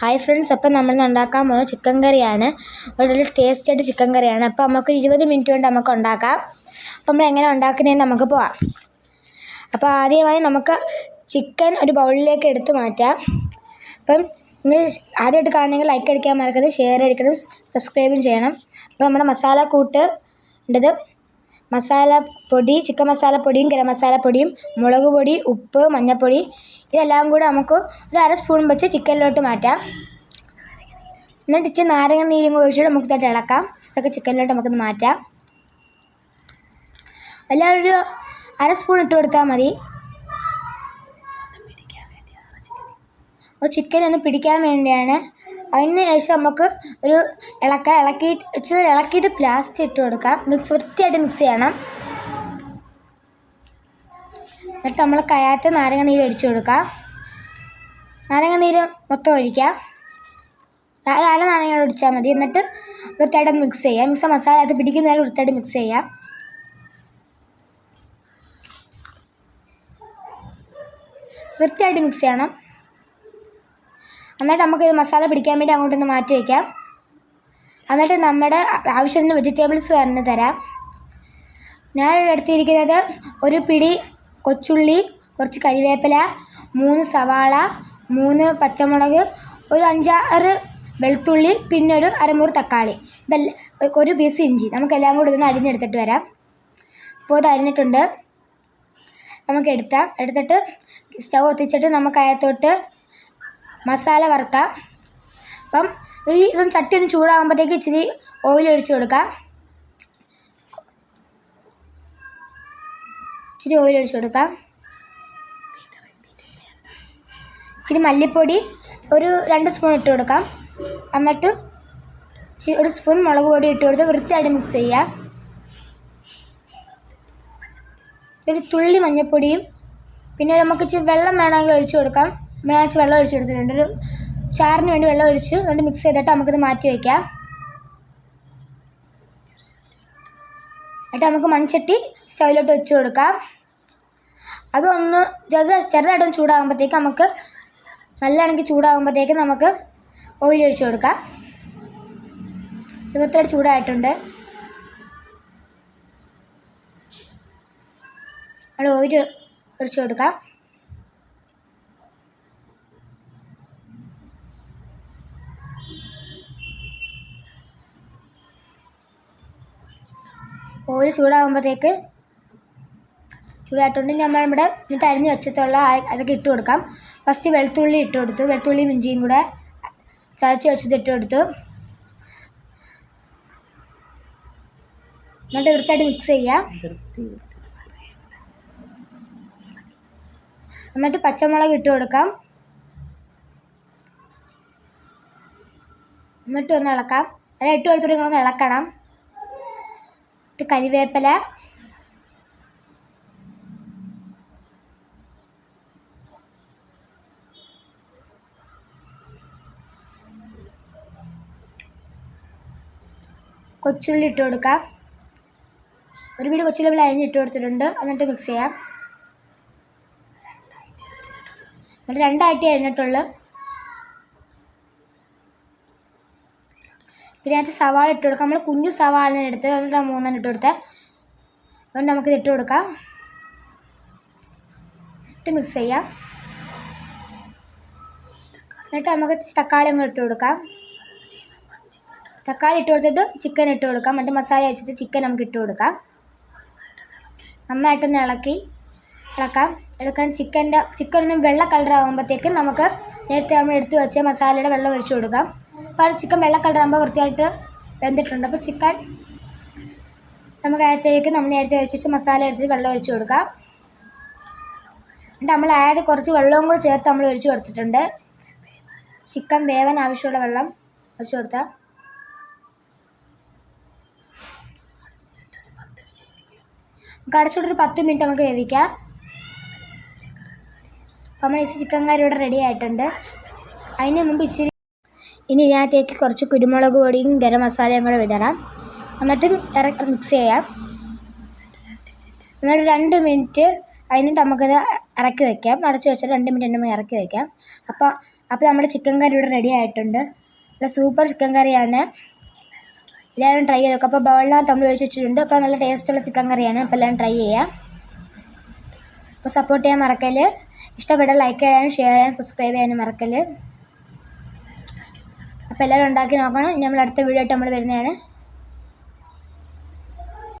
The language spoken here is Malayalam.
ഹായ് ഫ്രണ്ട്സ് അപ്പം നമ്മൾ ഉണ്ടാക്കാൻ പോകുന്നത് ചിക്കൻ കറിയാണ്. ഒരു ടേസ്റ്റ് ആയിട്ട് ചിക്കൻ കറിയാണ്. അപ്പോൾ നമുക്ക് ഇരുപത് മിനിറ്റ് കൊണ്ട് നമുക്ക് ഉണ്ടാക്കാം. അപ്പം നമ്മൾ എങ്ങനെ ഉണ്ടാക്കുന്നതെന്ന് നമുക്ക് പോവാം. അപ്പോൾ ആദ്യമായി നമുക്ക് ചിക്കൻ ഒരു ബൗളിലേക്ക് എടുത്തു മാറ്റാം. അപ്പം നിങ്ങൾ ആദ്യമായിട്ട് കാണണമെങ്കിൽ ലൈക്ക് അടിക്കാൻ മറക്കരുത് ഷെയർ അടിക്കണം സബ്സ്ക്രൈബും ചെയ്യണം. അപ്പോൾ നമ്മുടെ മസാല കൂട്ട് ഉണ്ടത് മസാല പൊടി ചിക്കൻ മസാലപ്പൊടിയും ഗരം മസാലപ്പൊടിയും മുളക് പൊടി ഉപ്പ് മഞ്ഞൾപ്പൊടി ഇതെല്ലാം കൂടെ നമുക്ക് ഒരു അര സ്പൂൺ വെച്ച് ചിക്കനിലോട്ട് മാറ്റാം. എന്നിട്ട് ഇച്ചിരി നാരങ്ങ നീരും കൂടി ഒഴിച്ചിട്ട് നമുക്ക് ഇതായിട്ട് ഇളക്കാം. ഇതൊക്കെ ചിക്കനിലോട്ട് നമുക്കൊന്ന് മാറ്റാം. എല്ലാവരും ഒരു അര സ്പൂൺ ഇട്ട് കൊടുത്താൽ മതി. ചിക്കൻ ഒന്ന് പിടിക്കാൻ വേണ്ടിയാണ്. അതിന് ശേഷം നമുക്ക് ഒരു ഇളക്ക ഇളക്കിയിട്ട് ഇച്ചിരി ഇളക്കിയിട്ട് പ്ലാസ്റ്റ് ഇട്ട് കൊടുക്കാം. മിക്സ് വൃത്തിയായിട്ട് മിക്സ് ചെയ്യണം. എന്നിട്ട് നമ്മൾ കയാറ്റ നാരങ്ങ നീര് ഒഴിച്ചു കൊടുക്കാം. നാരങ്ങ നീര് മൊത്തം ഒഴിക്കാം. അര നാരങ്ങ ഒഴിച്ചാൽ മതി. എന്നിട്ട് വൃത്തിയായിട്ട് മിക്സ് ചെയ്യാം. മിക്സ് മസാല അത് പിടിക്കുന്ന നേരം വൃത്തിയായിട്ട് മിക്സ് ചെയ്യാം. വൃത്തിയായിട്ട് മിക്സ് ചെയ്യണം. എന്നിട്ട് നമുക്കിത് മസാല പിടിക്കാൻ വേണ്ടി അങ്ങോട്ടൊന്ന് മാറ്റി വയ്ക്കാം. എന്നിട്ട് നമ്മുടെ ആവശ്യത്തിന് വെജിറ്റബിൾസ് പറഞ്ഞു തരാം. ഞാൻ എടുത്തിരിക്കുന്നത് ഒരു പിടി കൊച്ചുള്ളി കുറച്ച് കരിവേപ്പില മൂന്ന് സവാള മൂന്ന് പച്ചമുളക് ഒരു അഞ്ചാറ് വെളുത്തുള്ളി പിന്നെ ഒരു അരമുറി തക്കാളി. ഇതല്ല ഒരു പീസ് ഇഞ്ചി. നമുക്കെല്ലാം കൂടി ഇതൊന്ന് അരിഞ്ഞെടുത്തിട്ട് വരാം. ഇപ്പോൾ ഇത് അരിഞ്ഞിട്ടുണ്ട്. നമുക്ക് എടുത്താം എടുത്തിട്ട് സ്റ്റൗ ഒത്തിച്ചിട്ട് നമുക്ക് അതിനകത്തോട്ട് മസാല വറുക്കാം. അപ്പം ഈ ഇതൊന്ന് ചട്ടി ഒന്ന് ചൂടാകുമ്പോഴത്തേക്ക് ഇച്ചിരി ഓയിൽ ഒഴിച്ചു കൊടുക്കാം. ഇച്ചിരി ഓയിൽ ഒഴിച്ചു കൊടുക്കാം. ഇച്ചിരി മല്ലിപ്പൊടി ഒരു രണ്ട് സ്പൂൺ ഇട്ട് കൊടുക്കാം. എന്നിട്ട് ഒരു സ്പൂൺ മുളക് പൊടി ഇട്ട് കൊടുത്ത് വൃത്തിയായിട്ട് മിക്സ് ചെയ്യാം. ഒരു തുള്ളി മഞ്ഞൾപ്പൊടിയും പിന്നെ നമുക്ക് ഇച്ചിരി വെള്ളം വേണമെങ്കിൽ ഒഴിച്ചു കൊടുക്കാം. ഇച്ചിരി വെള്ളം ഒഴിച്ച് കൊടുത്തിട്ടുണ്ട് ഒരു ചാറിന് വേണ്ടി വെള്ളം ഒഴിച്ച് എന്നിട്ട് മിക്സ് ചെയ്തിട്ട് നമുക്കിത് മാറ്റി വയ്ക്കാം എന്നിട്ട് നമുക്ക് മൺചട്ടി സ്റ്റൗവിലോട്ട് വെച്ച് കൊടുക്കാം. അതൊന്ന് ചെറുത ചെറുതായിട്ടൊന്ന് ചൂടാകുമ്പോഴത്തേക്ക് നമുക്ക് നല്ലതാണെങ്കിൽ ചൂടാകുമ്പോഴത്തേക്ക് നമുക്ക് ഓയിൽ ഒഴിച്ച് കൊടുക്കാം. ഇരുപത്തേഴ് ചൂടായിട്ടുണ്ട്. അവിടെ ഓയിൽ ഒഴിച്ച് കൊടുക്കാം. ഓയിൽ ചൂടാകുമ്പോഴത്തേക്ക് ചൂടായിട്ടുണ്ട്. നമ്മൾ നമ്മുടെ എന്നിട്ട് അരിഞ്ഞ് വെച്ചിട്ടുള്ള അതൊക്കെ ഇട്ട് കൊടുക്കാം. ഫസ്റ്റ് വെളുത്തുള്ളി ഇട്ട് കൊടുത്തു. വെളുത്തുള്ളിയും ഇഞ്ചിയും കൂടെ ചതച്ച് വെച്ചത് ഇട്ട് കൊടുത്തു. എന്നിട്ട് വൃത്തിയായിട്ട് മിക്സ് ചെയ്യാം. എന്നിട്ട് പച്ചമുളക് ഇട്ട് കൊടുക്കാം. എന്നിട്ട് ഒന്ന് ഇളക്കാം. അല്ല ഇട്ട് കൊടുത്തിട്ട് നിങ്ങളൊന്ന് ഇളക്കണം. കരിവേപ്പില. കൊച്ചുള്ളി ഇട്ട് കൊടുക്കാം. ഒരു പിടി കൊച്ചുള്ളി അരിഞ്ഞ് ഇട്ട് കൊടുത്തിട്ടുണ്ട്. എന്നിട്ട് മിക്സ് ചെയ്യാം. എന്നിട്ട് രണ്ടായിട്ട് അരിഞ്ഞിട്ടുള്ളു പിന്നെ അതിനകത്ത് സവാള ഇട്ട് കൊടുക്കാം. നമ്മൾ കുഞ്ഞു സവാളിനെ എടുത്ത് എന്നിട്ട് മൂന്നെണ്ണം ഇട്ട് കൊടുത്തേ. അതുകൊണ്ട് നമുക്കിത് ഇട്ട് കൊടുക്കാം. ഇട്ട് മിക്സ് ചെയ്യാം. എന്നിട്ട് നമുക്ക് തക്കാളി അങ്ങ് ഇട്ട് കൊടുക്കാം. തക്കാളി ഇട്ട് കൊടുത്തിട്ട് ചിക്കൻ ഇട്ട് കൊടുക്കാം. മറ്റേ മസാല വെച്ചിട്ട് ചിക്കൻ നമുക്ക് ഇട്ട് കൊടുക്കാം. നന്നായിട്ടൊന്ന് ഇളക്കി ഇളക്കാം. ഇളക്കാൻ ചിക്കന്റെ ചിക്കൻ ഒന്ന് വെള്ള കളർ ആകുമ്പോഴത്തേക്കും നമുക്ക് നേരത്തെ നമ്മൾ എടുത്തു വെച്ച മസാലയുടെ വെള്ളം ഒഴിച്ചു കൊടുക്കാം. അപ്പോൾ ചിക്കൻ വെള്ള കളറാകുമ്പോൾ വൃത്തിയായിട്ട് വെന്തിട്ടുണ്ട്. അപ്പോൾ ചിക്കൻ നമുക്ക് അതിനകത്തേക്ക് നമ്മൾ നേരത്തെ ഒഴിച്ച് വെച്ച് മസാല ഒഴിച്ച് വെള്ളം ഒഴിച്ച് കൊടുക്കാം. എന്നിട്ട് നമ്മൾ അതായത് കുറച്ച് വെള്ളവും കൂടി ചേർത്ത് നമ്മൾ ഒഴിച്ച് കൊടുത്തിട്ടുണ്ട്. ചിക്കൻ വേവാൻ ആവശ്യമുള്ള വെള്ളം ഒഴിച്ച് കൊടുത്താൽ നമുക്ക് അടച്ചുകൊണ്ടൊരു പത്ത് മിനിറ്റ് നമുക്ക് വേവിക്കാം. അപ്പോൾ നമ്മൾ ഇച്ചിരി ചിക്കൻ കറി ഇവിടെ റെഡി ആയിട്ടുണ്ട്. അതിന് മുമ്പ് ഇച്ചിരി ഇനി ഇതിനകത്തേക്ക് കുറച്ച് കുരുമുളക് പൊടിയും ഗരം മസാലയും കൂടെ വിതറാം എന്നിട്ട് ഇറക്കി മിക്സ് ചെയ്യാം. എന്നിട്ട് രണ്ട് മിനിറ്റ് അതിനിട്ട് നമുക്കത് ഇറക്കി വയ്ക്കാം അടച്ച് വെച്ചാൽ രണ്ട് മിനിറ്റ് നമ്മൾ ഇറക്കി വയ്ക്കാം അപ്പോൾ അപ്പോൾ നമ്മുടെ ചിക്കൻ കറി ഇവിടെ റെഡി ആയിട്ടുണ്ട്. നല്ല സൂപ്പർ ചിക്കൻ കറിയാണ് എല്ലാവരും ട്രൈ ചെയ്ത് നോക്കാം. അപ്പോൾ ബൗളിനകത്ത് നമ്മൾ ഒഴിച്ച് വെച്ചിട്ടുണ്ട്. അപ്പോൾ നല്ല ടേസ്റ്റുള്ള ചിക്കൻ കറിയാണ് അപ്പോൾ എല്ലാവരും ട്രൈ ചെയ്യാം. അപ്പോൾ സപ്പോർട്ട് ചെയ്യാൻ മറക്കൽ. ഇഷ്ടപ്പെട്ട ലൈക്ക് ചെയ്യാനും ഷെയർ ചെയ്യാനും സബ്സ്ക്രൈബ് ചെയ്യാനും മറക്കൽ. അപ്പോൾ എല്ലാവരും ഉണ്ടാക്കി നോക്കണം. നമ്മൾ അടുത്ത വീഡിയോ ആയിട്ട് നമ്മൾ വരുന്നതാണ്.